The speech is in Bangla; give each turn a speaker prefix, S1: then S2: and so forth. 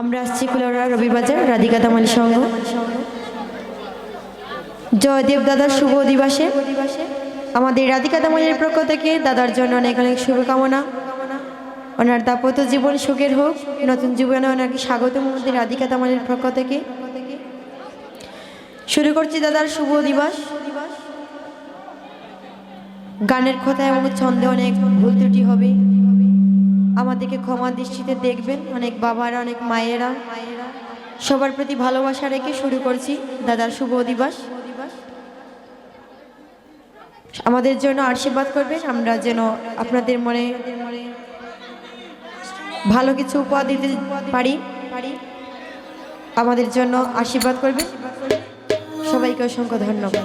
S1: আমরা আসছি কুলাউড়া রবিবাজার, রাধিকা তামালি সংঘ। জয়দেব দাদার শুভ দিবসে আমাদের রাধিকা তামালির পক্ষ থেকে দাদার জন্য অনেক অনেক শুভকামনা। ওনার দাপত্য জীবন সুখের হোক। নতুন জীবনে ওনাকে স্বাগত আমাদের রাধিকা তামালির পক্ষ থেকে। শুরু করছি দাদার শুভ দিবস গানের কথা এবং ছন্দে অনেক ভুল ত্রুটি হবে। আমাদেরকে ক্ষমা দৃষ্টিতে দেখবেন। অনেক বাবারা, অনেক মায়েরা। সবার প্রতি ভালোবাসা রেখে শুরু করছি দাদার শুভ দিবস আমাদের জন্য আশীর্বাদ করবেন, আমরা যেন আপনাদের মনে ভালো কিছু উপহার দিতে পারি। আমাদের জন্য আশীর্বাদ করবেন। সবাইকে অসংখ্য ধন্যবাদ।